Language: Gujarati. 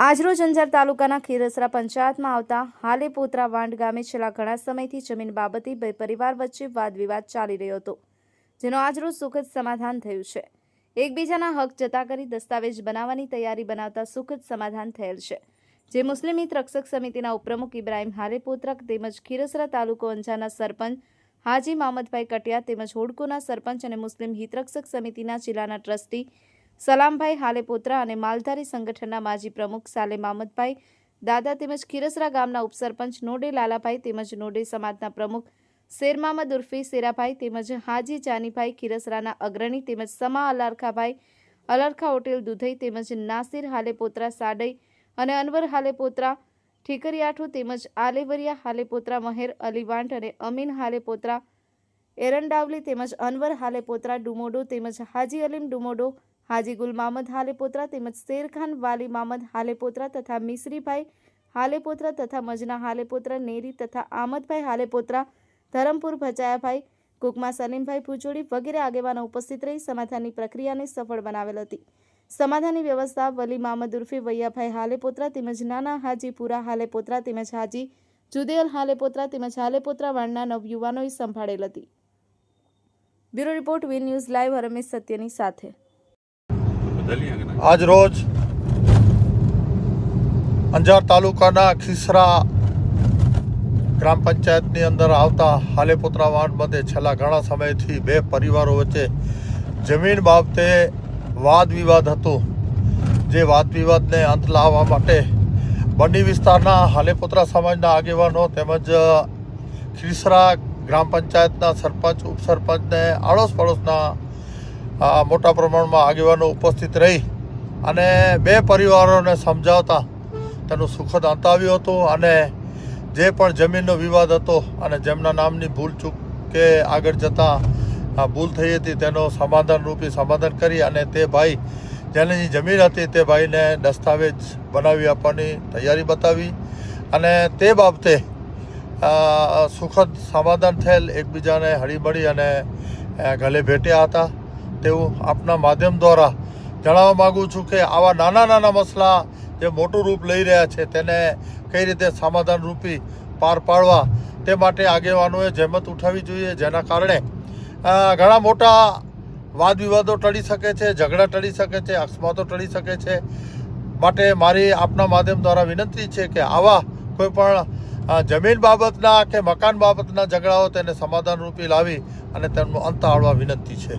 આજરોજ અંજાર તાલુકાના ખીરસરા પંચાયતમાં આવતા હાલેપોત્રા વાંડ ગામે છેલ્લા ઘણા સમયથી જમીન બાબતે બે પરિવાર વચ્ચે વાદ વિવાદ ચાલી રહ્યો હતો, જેનો આજરોજ સુખદ સમાધાન થયું છે. એકબીજાના હક જતા કરી દસ્તાવેજ બનાવવાની તૈયારી બનાવતા સુખદ સમાધાન થયેલ છે. જે મુસ્લિમ હિત રક્ષક સમિતિના ઉપપ્રમુખ ઇબ્રાહીમ હાલેપોત્રક તેમજ ખીરસરા તાલુકો અંજારના સરપંચ હાજી મામદભાઈ કટિયા તેમજ હોડકોના સરપંચ અને મુસ્લિમ હિતરક્ષક સમિતિના જિલ્લાના ટ્રસ્ટી સલામભાઈ હાલેપોત્રા અને માલધારી સંગઠનના માજી પ્રમુખ સાલે મામદભાઈ દાદા તેમજ ખીરસરા ગામના ઉપસરપંચ નોડે લાલાભાઈ તેમજ નોડે સમાજના પ્રમુખ શેરમામદ ઉર્ફી શેરાભાઈ તેમજ હાજી જાનીભાઈ, ખીરસરાના અગ્રણી તેમજ સમા અલારખાભાઈ, અલરખા હોટેલ દુધઈ તેમજ નાસિર હાલેપોત્રા, સાડઈ અને અનવર હાલેપોત્રા, ઠીકરિયાઠું તેમજ આલેવરિયા હાલેપોત્રા, મહેર અલીવાંટ અને અમીન હાલેપોત્રા, એરંડાવલી તેમજ અનવર હાલેપોત્રા ડુમોડો તેમજ હાજી અલીમ ડુમોડો હાજી ગુલ મામદ હાલેપોત્રા તેમજ શેરખાન વાલી મામદ હાલેપોત્રા તથા મિશ્રીભાઈ હાલેપોત્રા તથા મજના હાલેપોત્રા, નેરી તથા આમદભાઈ હાલેપોત્રા, ધરમપુર ભચાયાભાઈ, કુકમા સલીમભાઈ ભુજોડી વગેરે આગેવાનો ઉપસ્થિત રહી સમાધાનની પ્રક્રિયાને સફળ બનાવેલ હતી. સમાધાનની વ્યવસ્થા વલી મામદ ઉર્ફે વૈયાભાઈ હાલેપોત્રા તેમજ નાના હાજી પુરા હાલેપોત્રા તેમજ હાજી જુદેલ હાલેપોત્રા તેમજ હાલેપોત્રા વાળના નવયુવાનોએ સંભાળેલ હતી. Bureau report V news live Ramesh સત્યની સાથે. આજ રોજ અંજાર તાલુકાના ખીસરા ગ્રામ પંચાયતની અંદર આવતા હાલેપુત્રા વાડ મધ્યે છેલ્લા ઘણા સમયથી બે પરિવારો વચ્ચે જમીન બાબતે વાદ વિવાદ હતો. જે વાદ વિવાદને અંત લાવવા માટે બંને વિસ્તારના હાલેપુત્રા સમાજના આગેવાનો તેમજ ખીસરા ગ્રામ પંચાયતના સરપંચ, ઉપસરપંચને આડોશ પડોશના મોટા પ્રમાણમાં આગેવાનો ઉપસ્થિત રહી અને બે પરિવારોને સમજાવતા તેનું સુખદ અંત આવ્યું હતું અને જે પણ જમીનનો વિવાદ હતો અને જેમના નામની ભૂલ ચૂક કે આગળ જતાં ભૂલ થઈ હતી તેનો સમાધાન રૂપી સમાધાન કરી અને તે ભાઈ જેની જમીન હતી તે ભાઈને દસ્તાવેજ બનાવી આપવાની તૈયારી બતાવી અને તે બાબતે સુખદ સમાધાન થયેલ એકબીજાને હળીમળી અને ગલે ભેટ્યા હતા. તેવું આપના માધ્યમ દ્વારા જણાવવા માગું છું કે આવા નાના નાના મસલા જે મોટું રૂપ લઈ રહ્યા છે, તેને કઈ રીતે સમાધાન રૂપી પાર પાડવા તે માટે આગેવાનોએ જહેમત ઉઠાવવી જોઈએ. જેના કારણે ઘણા મોટા વાદ વિવાદો ટળી શકે છે, ઝઘડા ટળી શકે છે, અકસ્માતો ટળી શકે છે. માટે મારી આપના માધ્યમ દ્વારા વિનંતી છે કે આવા કોઈપણ જમીન બાબતના કે મકાન બાબતના ઝઘડાઓ તેને સમાધાન રૂપી લાવી અને તેમનો અંત આવવા વિનંતી છે.